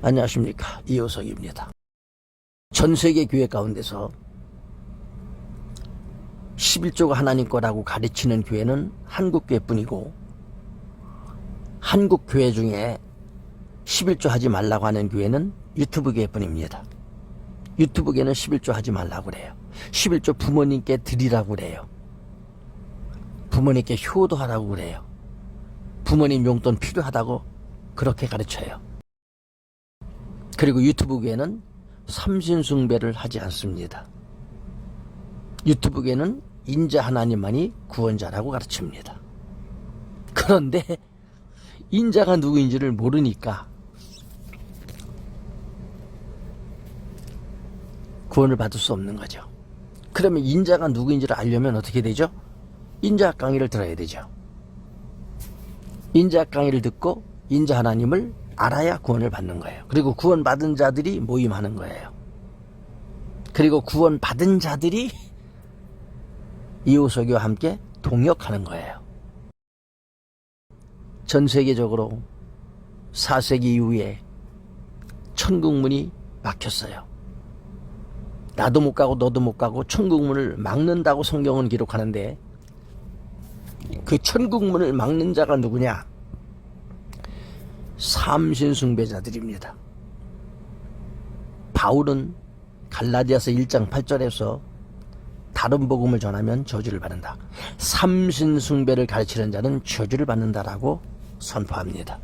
안녕하십니까 이호석입니다. 전 세계 교회 가운데서 11조가 하나님 거라고 가르치는 교회는 한국 교회뿐이고 한국 교회 중에 11조 하지 말라고 하는 교회는 유튜브 교회뿐입니다. 유튜브 교회는 11조 하지 말라고 그래요. 11조 부모님께 드리라고 그래요. 부모님께 효도하라고 그래요. 부모님 용돈 필요하다고 그렇게 가르쳐요. 그리고 유튜브계는 삼신숭배를 하지 않습니다. 유튜브계는 인자 하나님만이 구원자라고 가르칩니다. 그런데 인자가 누구인지를 모르니까 구원을 받을 수 없는 거죠. 그러면 인자가 누구인지를 알려면 어떻게 되죠? 인자 강의를 들어야 되죠. 인자 강의를 듣고 인자 하나님을 알아야 구원을 받는 거예요. 그리고 구원 받은 자들이 모임하는 거예요. 그리고 구원 받은 자들이 이호석이와 함께 동역하는 거예요. 전 세계적으로 4세기 이후에 천국문이 막혔어요. 나도 못 가고 너도 못 가고 천국문을 막는다고 성경은 기록하는데 그 천국문을 막는 자가 누구냐? 삼신숭배자들입니다. 바울은 갈라디아서 1장 8절에서 다른 복음을 전하면 저주를 받는다. 삼신숭배를 가르치는 자는 저주를 받는다라고 선포합니다.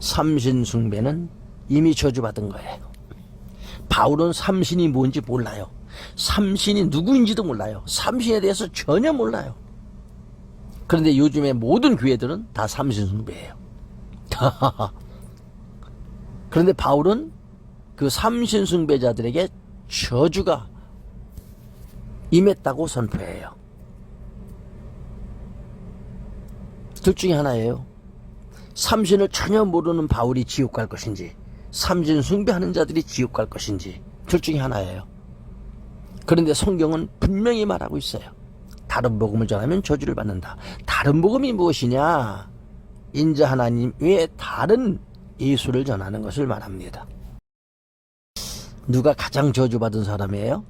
삼신숭배는 이미 저주받은 거예요. 바울은 삼신이 뭔지 몰라요. 삼신이 누구인지도 몰라요. 삼신에 대해서 전혀 몰라요. 그런데 요즘에 모든 교회들은 다 삼신숭배예요. 그런데 바울은 그 삼신숭배자들에게 저주가 임했다고 선포해요. 둘 중에 하나예요. 삼신을 전혀 모르는 바울이 지옥 갈 것인지, 삼신 숭배하는 자들이 지옥 갈 것인지, 둘 중에 하나예요. 그런데 성경은 분명히 말하고 있어요. 다른 복음을 전하면 저주를 받는다. 다른 복음이 무엇이냐? 인자 하나님 외에 다른 예수를 전하는 것을 말합니다. 누가 가장 저주받은 사람이에요?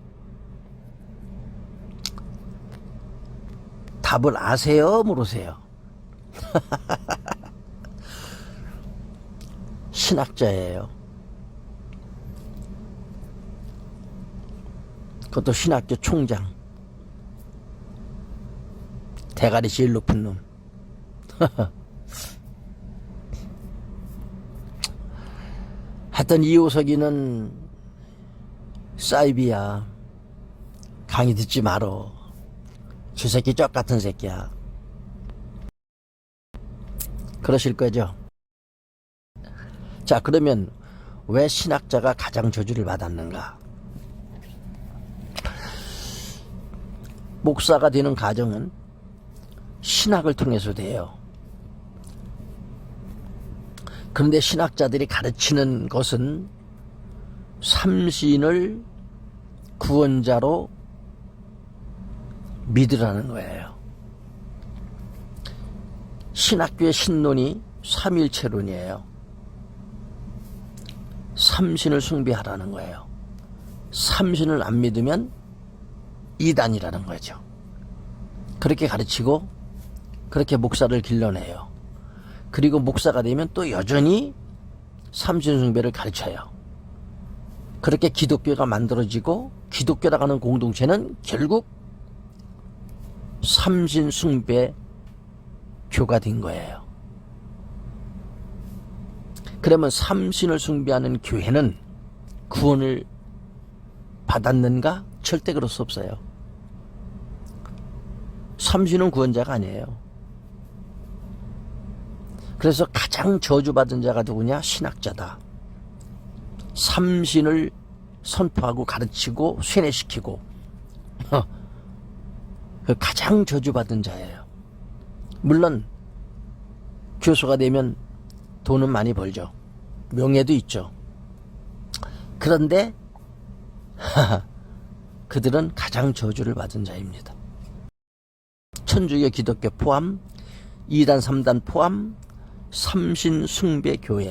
답을 아세요? 모르세요? 신학자예요. 그것도 신학교 총장. 대가리 제일 높은 놈. 하여튼 이호석이는 사이비야. 강의 듣지 말어. 저 새끼 쩍 같은 새끼야. 그러실 거죠? 자, 그러면 왜 신학자가 가장 저주를 받았는가? 목사가 되는 가정은 신학을 통해서 돼요. 그런데 신학자들이 가르치는 것은 삼신을 구원자로 믿으라는 거예요. 신학교의 신론이 삼일체론이에요. 삼신을 숭배하라는 거예요. 삼신을 안 믿으면 이단이라는 거죠. 그렇게 가르치고 그렇게 목사를 길러내요. 그리고 목사가 되면 또 여전히 삼신숭배를 가르쳐요. 그렇게 기독교가 만들어지고 기독교라고 하는 공동체는 결국 삼신숭배 교가 된 거예요. 그러면 삼신을 숭배하는 교회는 구원을 받았는가? 절대 그럴 수 없어요. 삼신은 구원자가 아니에요. 그래서 가장 저주받은 자가 누구냐? 신학자다. 삼신을 선포하고 가르치고 쇠뇌시키고 그 가장 저주받은 자예요. 물론 교수가 되면 돈은 많이 벌죠. 명예도 있죠. 그런데 그들은 가장 저주를 받은 자입니다. 천주교 기독교 포함, 2단, 3단 포함, 삼신 숭배 교회.